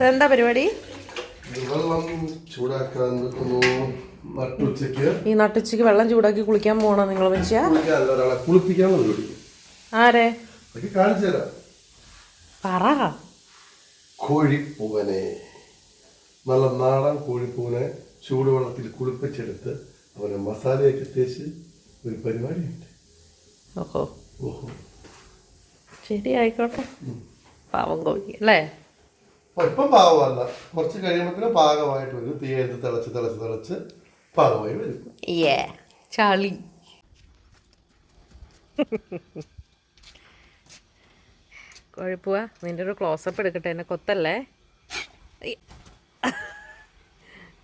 എന്താ പരിപാടി? ഈ നട്ടുച്ചക്ക് വെള്ളം ചൂടാക്കി കുളിക്കാൻ പോണോ നിങ്ങൾ മനുഷ്യ ആരെ? പറ. കോഴിപ്പൂവനെ നല്ല നാടൻ കോഴിപ്പൂവനെ ചൂടുവെള്ളത്തിൽ കുളിപ്പിച്ചെടുത്ത് അവനെ മസാലയൊക്കെ തേച്ച് ഒരു പരിപാടിയുണ്ട്. ഓഹോ. ഓഹോ. ശരി ആയിക്കോട്ടെ പാവം കോഴി അല്ലേ? അപ്പൊ ഇപ്പം പാകമല്ല. കുറച്ച് കഴിയുമ്പോഴത്തേനും പാകമായിട്ട് വരും. തീ എടുത്ത് തിളച്ച് തിളച്ച് തിളച്ച് പാകമായി വരും. ഏ ചളി. കുഴപ്പുക നിന്റെ ഒരു ക്ലോസപ്പ് എടുക്കട്ടെ. എന്നെ കൊത്തല്ലേ?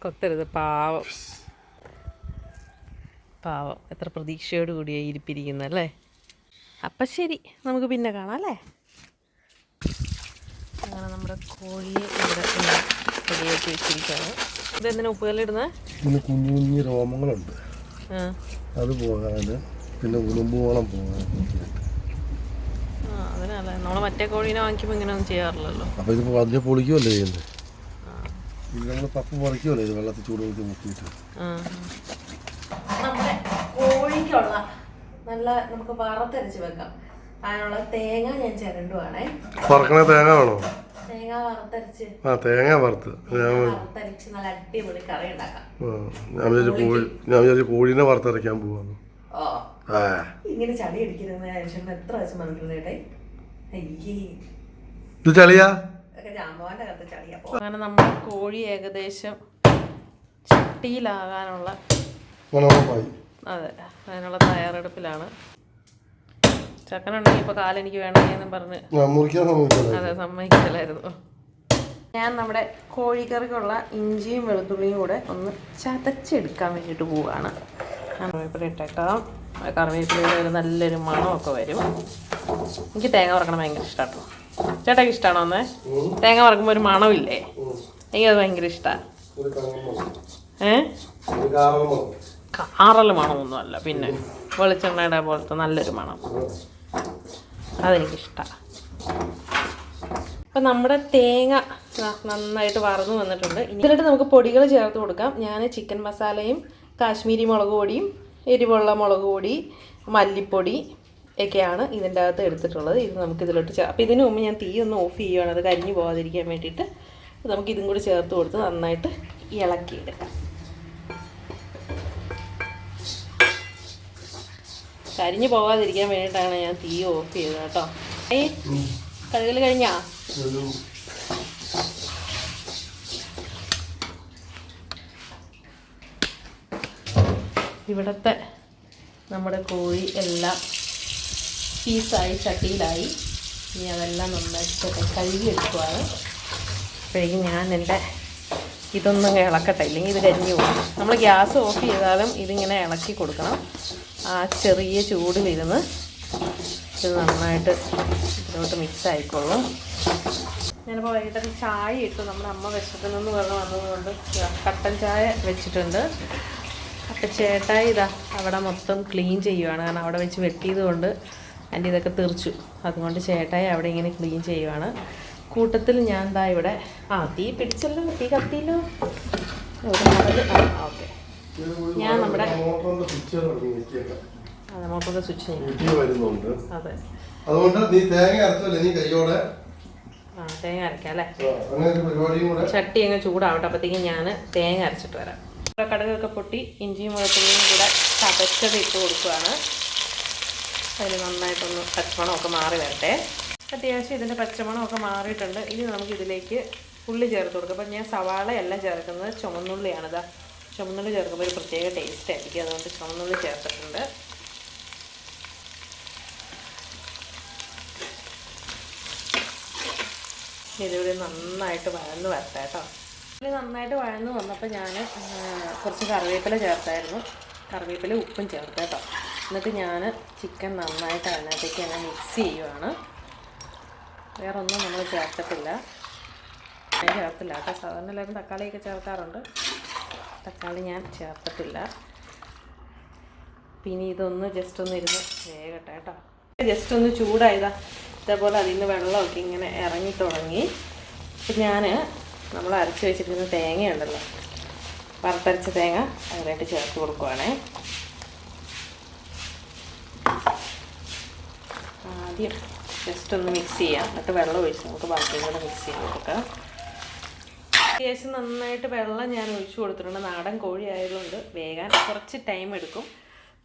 കൊത്തരുത്. പാവം. പാവം. എത്ര പ്രതീക്ഷയോട് ഇരിപ്പിരിക്കുന്നല്ലേ ഇരിപ്പിരിക്കുന്നത് അല്ലേ? അപ്പം ശരി. നമുക്ക് പിന്നെ കാണാം അല്ലേ? അങ്ങനെ നമ്മുടെ കോഴിയെ ഇവിടെ റെഡിയാക്കി വെച്ചിരിക്കുകയാണ്. ഇതെന്തിനാ ഉപ്പുകല്ലിടുന്നത് ഇതിന് കുഞ്ഞു കുഞ്ഞു രോമങ്ങളുണ്ട്. അത് പോകാൻ പിന്നെ ഉളുമ്പോളം പോകാൻ അതിനല്ല. മറ്റേ കോഴീനെ വാങ്ങിക്കുമ്പോൾ ചെയ്യാറില്ലല്ലോ. ഇത് അതിനെ പൊളിക്കുമല്ലേ ചെയ്യുന്നത് ഇത് നമ്മൾ പപ്പ പറിക്കുമല്ലേ ഇത് വെള്ളത്തിൽ ചൂടുവെള്ളത്തിൽ മുക്കിയിട്ട്? ആ. നമ്മുടെ കോഴിക്കുള്ള നല്ല നമുക്ക് വറുത്തരച്ച് വെക്കാം. അതിനുള്ള തേങ്ങ ഞാൻ ചിരണ്ടുവാണേ. വറക്കണ തേങ്ങ വേണോ? ആ തേങ്ങ വറുത്ത്. ഞാൻ വറുത്തരച്ച് നല്ല അടിപൊളി കറി ഉണ്ടാക്കാം. ഞാൻ വിചാരിച്ചു കോഴി ഞാൻ വിചാരിച്ചു കോഴീനെ വറുത്തരയ്ക്കാൻ പോവാന്ന്. ആ. ഇങ്ങനെ ചളി അടിക്കുന്നത് എത്ര മനസ്സിലായിട്ടെ ഇത് ചളിയാ? അങ്ങനെ നമ്മൾ കോഴി ഏകദേശം ചട്ടിയിലാകാനുള്ള അതെ അതിനുള്ള തയ്യാറെടുപ്പിലാണ്. ചക്കനുണ്ടെങ്കിൽ ഇപ്പോൾ കാലെനിക്ക് വേണമെന്നും പറഞ്ഞ് ഞാൻ മുറിക്കാൻ സമ്മതിക്കല്ലേ അതെ ഞാൻ നമ്മുടെ കോഴിക്കറിക്കുള്ള ഇഞ്ചിയും വെളുത്തുള്ളിയും കൂടെ ഒന്ന് ചതച്ചെടുക്കാൻ വേണ്ടിയിട്ട് പോവുകയാണ് കറിവേപ്പില ഇട്ടേക്കാം. കറിവേപ്പിലയുടെ ഒരു നല്ലൊരു മണമൊക്കെ വരും. എനിക്ക് തേങ്ങ വറക്കണം ഭയങ്കര ഇഷ്ടമാട്ടോ ചേട്ടാക്ക് ഇഷ്ടമാണോ ഒന്ന് തേങ്ങ വറക്കുമ്പോൾ ഒരു മണമില്ലേ? എനിക്കത് ഭയങ്കര ഇഷ്ടമാണ് ഏ? കാറൽ മണമൊന്നുമല്ല പിന്നെ വെളിച്ചെണ്ണയുടെ പോലത്തെ നല്ലൊരു മണം. അതെനിക്കിഷ്ടമാണ് അപ്പം നമ്മുടെ തേങ്ങ നന്നായിട്ട് വറന്നു വന്നിട്ടുണ്ട്. ഇതിലിട്ട് നമുക്ക് പൊടികൾ ചേർത്ത് കൊടുക്കാം. ഞാൻ ചിക്കൻ മസാലയും കാശ്മീരി മുളക് പൊടിയും എരിവുള്ള മുളക് പൊടി മല്ലിപ്പൊടി ഒക്കെയാണ് ഇതിന്റെ അകത്ത് എടുത്തിട്ടുള്ളത്. ഇത് നമുക്ക് ഇതിലോട്ട് ചേർ അപ്പോൾ ഇതിന് മുമ്പ് ഞാൻ തീ ഒന്ന് ഓഫ് ചെയ്യുകയാണ് അത് കരിഞ്ഞു പോകാതിരിക്കാൻ വേണ്ടിയിട്ട് നമുക്ക് ഇതും കൂടി ചേർത്ത് കൊടുത്ത് നന്നായിട്ട് ഇളക്കിയെടുക്കാം. കരിഞ്ഞു പോവാതിരിക്കാൻ വേണ്ടിയിട്ടാണ് ഞാൻ തീ ഓഫ് ചെയ്തത് കേട്ടോ. ഏ കഴുകൽ കഴിഞ്ഞാ? ഇവിടത്തെ നമ്മുടെ കോഴി എല്ലാം പീസായി ചട്ടിയിലായി. ഇനി അതെല്ലാം നന്നായിട്ട് കഴുകി എടുക്കുവാണ് അപ്പോഴേക്കും ഞാൻ എന്റെ ഇതൊന്നും ഇളക്കട്ടെ. ഇല്ലെങ്കിൽ ഇത് കരിഞ്ഞു പോകും. നമ്മൾ ഗ്യാസ് ഓഫ് ചെയ്താലും ഇതിങ്ങനെ ഇളക്കി കൊടുക്കണം. ആ ചെറിയ ചൂടിലിരുന്ന് ഇത് നന്നായിട്ട് ഇതിലോട്ട് മിക്സ് ആയിക്കോളും. ഞാനിപ്പോൾ വൈകിട്ടൊക്കെ ചായ ഇട്ടു. നമ്മുടെ അമ്മ വിശക്കുന്നെന്ന് പറഞ്ഞ് വന്നതുകൊണ്ട് കട്ടൻ ചായ വെച്ചിട്ടുണ്ട്. അപ്പം ചേട്ടായി ഇതാ അവിടെ മൊത്തം ക്ലീൻ ചെയ്യുവാണ്. കാരണം അവിടെ വെച്ച് വെട്ടിയതുകൊണ്ട് എന്റെ ഇതൊക്കെ തെറിച്ചു. അതുകൊണ്ട് ചേട്ടായി അവിടെ ഇങ്ങനെ ക്ലീൻ ചെയ്യുവാണ്. കൂട്ടത്തിൽ ഞാൻ ദാ ഇവിടെ ആ തീ പിടിച്ചല്ലോ തീ കത്തിയല്ലോ. ഓക്കെ. ഞാൻ നമ്മുടെ മോട്ടറിന്റെ സ്വിച്ച് വരുന്നുണ്ട്. അതെ. അതുകൊണ്ട് നീ തേങ്ങ അരച്ചല്ലേ? നീ തേങ്ങ അരക്കാം അല്ലേ? ചട്ടി അങ്ങ് ചൂടാവട്ടെ അപ്പോഴത്തേക്കും ഞാൻ തേങ്ങ അരച്ചിട്ട് വരാം. കടുകൊക്കെ പൊട്ടി ഇഞ്ചിയും മുളകും കൂടെ ചതച്ചത് ഇട്ട് കൊടുക്കുകയാണ് അതിന് നന്നായിട്ടൊന്ന് പച്ചമണമൊക്കെ മാറി വരട്ടെ. അത്യാവശ്യം ഇതിന്റെ പച്ചമണമൊക്കെ മാറിയിട്ടുണ്ട്. ഇനി നമുക്ക് ഇതിലേക്ക് ഉള്ളി ചേർത്ത് കൊടുക്കാം. അപ്പം ഞാൻ സവാള എല്ലാം ചേർക്കുന്നത് ചുമന്നുള്ളിയാണിതാ. ചുമന്നുള്ളി ചേർക്കുമ്പോൾ ഒരു പ്രത്യേക ടേസ്റ്റ് ആയിരിക്കും. അതുകൊണ്ട് ചുമന്നുള്ളി ചേർത്തിട്ടുണ്ട്. ഇതിവിടെ നന്നായിട്ട് വഴന്ന് വരട്ടെ കേട്ടോ. നന്നായിട്ട് വഴന്ന് വന്നപ്പോൾ ഞാൻ കുറച്ച് കറിവേപ്പില ചേർത്തായിരുന്നു. കറിവേപ്പില ഉപ്പും ചേർത്ത് കേട്ടോ. എന്നിട്ട് ഞാൻ ചിക്കൻ നന്നായിട്ട് അതിനകത്തേക്ക് തന്നെ മിക്സ് ചെയ്യുവാണ്. വേറെ ഒന്നും നമ്മൾ ചേർത്തിട്ടില്ല. ഞാൻ ചേർത്തില്ല. കേട്ടോ സാധാരണ എല്ലാവരും തക്കാളിയൊക്കെ ചേർക്കാറുണ്ട്. തക്കാളി ഞാൻ ചേർത്തിട്ടില്ല. പിന്നെ ഇതൊന്ന് ജസ്റ്റ് ഒന്ന് ഇരുന്ന് വേഗട്ടെ കേട്ടോ. ജസ്റ്റ് ഒന്ന് ചൂടായതാ ഇതേപോലെ അതിൽ നിന്ന് വെള്ളമൊക്കെ ഇങ്ങനെ ഇറങ്ങി തുടങ്ങി. അപ്പം ഞാൻ നമ്മൾ അരച്ച് വെച്ചിരിക്കുന്ന തേങ്ങയുണ്ടല്ലോ. വറുത്തരച്ച തേങ്ങ അതിനായിട്ട് ചേർത്ത് കൊടുക്കുവാണേ. ആദ്യം ജസ്റ്റ് ഒന്ന് മിക്സ് ചെയ്യാം. എന്നിട്ട് വെള്ളം ഒഴിച്ച് നമുക്ക് ബാക്കിയും കൂടെ മിക്സ് ചെയ്ത് കൊടുക്കാം. അത്യാവശ്യം നന്നായിട്ട് വെള്ളം ഞാൻ ഒഴിച്ചു കൊടുത്തിട്ടുണ്ട്. നാടൻ കോഴി ആയതുകൊണ്ട് വേകാൻ കുറച്ച് ടൈം എടുക്കും.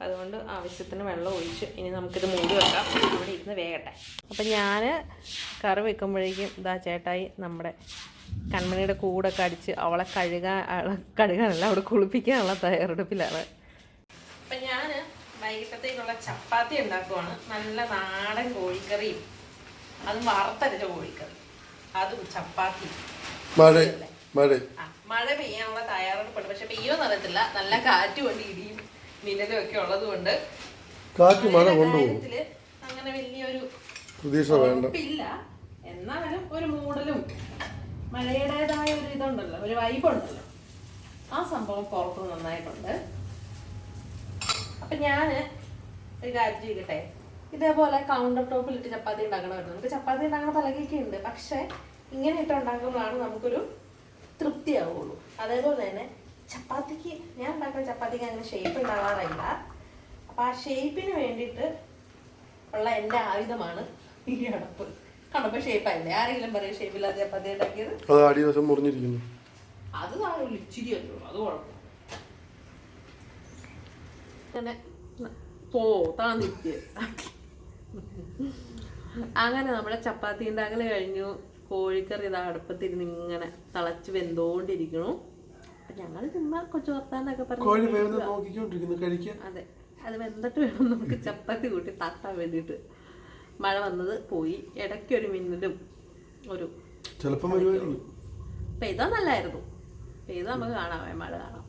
അതുകൊണ്ട് ആവശ്യത്തിന് വെള്ളം ഒഴിച്ച് ഇനി നമുക്കിത് മൂടി വെക്കാം. അവിടെ ഇരുന്ന് വേകട്ടെ. അപ്പം ഞാൻ കറി വെക്കുമ്പോഴേക്കും ഇതാ ചേട്ടായി നമ്മുടെ കൺമണിയുടെ കൂടൊക്കെ അടിച്ച് അവളെ കഴുകാൻ കഴുകാനല്ല അവിടെ കുളിപ്പിക്കാനുള്ള തയ്യാറെടുപ്പിലാണ്. അപ്പം ഞാൻ വൈകിട്ടത്തേക്കുള്ള ചപ്പാത്തി ഉണ്ടാക്കുവാണ്. നല്ല നാടൻ കോഴിക്കറിയും അതും വറുത്തരച്ച കോഴിക്കറി അതും ചപ്പാത്തി മഴ. മഴ പെയ്യാനുള്ള തയ്യാറെടുപ്പുണ്ട് പക്ഷെ പെയ്യോ അറിയത്തില്ല. നല്ല കാറ്റും ഉണ്ട് ഇടിയും മിന്നലും ഒക്കെ ഉള്ളത് കൊണ്ട് കാറ്റ് മഴ കൊണ്ടുപോകും. അങ്ങനെ വലിയൊരു പ്രതീക്ഷ വേണ്ട. എന്നാലും ഒരു മൂടലും മഴയുടേതായ ഒരു ഇതുണ്ടല്ലോ. ഒരു വൈബ് ഉണ്ടല്ലോ. ആ സംഭവം പുറത്ത് നന്നായിട്ടുണ്ട്. അപ്പൊ ഞാൻ ഒരു കാര്യം ചെയ്യട്ടെ? ഇതേപോലെ കൗണ്ടർ ടോപ്പിൽ ഇട്ട് ചപ്പാത്തി ഉണ്ടാക്കണമായിരുന്നു. നമുക്ക് ചപ്പാത്തി ഉണ്ടാക്കണ പലകൊക്കെ ഉണ്ട് പക്ഷെ ഇങ്ങനെ ഇട്ട് ഉണ്ടാക്കുമ്പോഴാണ് നമുക്കൊരു തൃപ്തിയാവുള്ളൂ. അതേപോലെ തന്നെ ചപ്പാത്തിക്ക് ഞാൻ ഉണ്ടാക്കുന്ന ചപ്പാത്തിക്ക് അങ്ങനെ ഷേപ്പ് ഉണ്ടാകാറില്ല അപ്പൊ ആ ഷേപ്പിന് വേണ്ടിയിട്ട് ഉള്ള എന്റെ ആയുധമാണ് ഈ അടപ്പ്. കണ്ടപ്പോ ഷേപ്പായില്ലേ ആരെങ്കിലും പറയും ഷേപ്പില്ലാതെ ചപ്പാത്തി ഉണ്ടാക്കിയത്? അത് ദിവസം മുറിഞ്ഞിരിക്കുന്നു. അത് താഴെ ഇച്ചിരി അല്ലോ അത് കുഴപ്പം അങ്ങനെ പോ താന്നിരിക്കുക അങ്ങനെ നമ്മുടെ ചപ്പാത്തി ഉണ്ടാക്കൽ കഴിഞ്ഞു. കോഴിക്കറി ഇതാ അടുപ്പത്തിരുന്ന് ഇങ്ങനെ തിളച്ച് വെന്തോണ്ടിരിക്കണു. അപ്പൊ ഞങ്ങൾ ചുമ്മാ കൊച്ചു വർത്താനൊക്കെ പറഞ്ഞു അതെ. അത് വെന്തിട്ട് വേണം നമുക്ക് ചപ്പാത്തി കൂട്ടി തട്ടാൻ വേണ്ടിയിട്ട്. മഴ വന്നത് പോയി. ഇടയ്ക്ക് ഒരു മിന്നലും ഒരു ചിലപ്പം പെയ്താ നല്ലായിരുന്നു. പെയ്താ നമുക്ക് കാണാം മഴ കാണാം.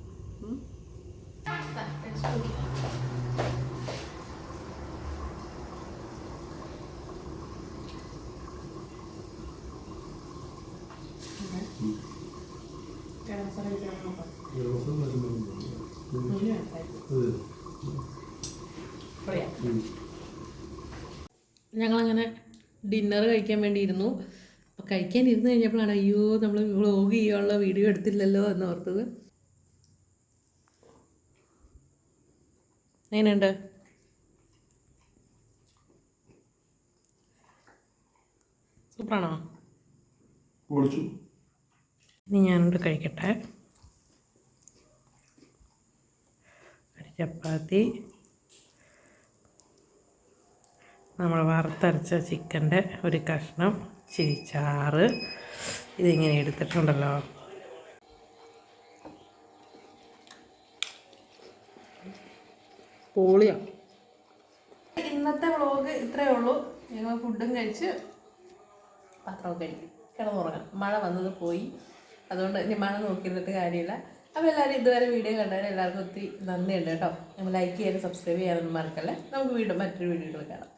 ഞങ്ങളങ്ങനെ ഡിന്നർ കഴിക്കാൻ വേണ്ടി ഇരുന്നു അപ്പോൾ കഴിക്കാൻ ഇരുന്ന് കഴിഞ്ഞപ്പോഴാണ് അയ്യോ നമ്മൾ വ്ളോഗ് ചെയ്യാനുള്ള വീഡിയോ എടുത്തില്ലല്ലോ എന്ന് ഓർത്തത്. എങ്ങനെയുണ്ട്? സൂപ്പറാണോ? ഇനി ഞാനോട് കഴിക്കട്ടെ. ചപ്പാത്തി. നമ്മൾ വറുത്തരച്ച ചിക്കന്റെ ഒരു കഷ്ണം ചിരിച്ചാറ്. ചാറ് ഇതിങ്ങനെ എടുത്തിട്ടുണ്ടല്ലോ. പോളിയാണ് ഇന്നത്തെ വ്ളോഗ് ഇത്രയേ ഉള്ളൂ. ഞങ്ങൾ ഫുഡും കഴിച്ച് പാത്രമൊക്കെ കഴിക്കും കിടന്നുറങ്ങാം. മഴ വന്നത് പോയി. അതുകൊണ്ട് ഇനി മഴ നോക്കിയിരുന്നിട്ട് കാര്യമില്ല. അപ്പോൾ എല്ലാവരും ഇതുവരെ വീഡിയോ കണ്ടാലും എല്ലാവർക്കും ഒത്തിരി നന്ദിയുണ്ട് കേട്ടോ. നമ്മൾ ലൈക്ക് ചെയ്യാനും സബ്സ്ക്രൈബ് ചെയ്യാനൊന്നും മറക്കല്ലേ. നമുക്ക് വീണ്ടും മറ്റൊരു വീഡിയോകൾ കാണാം.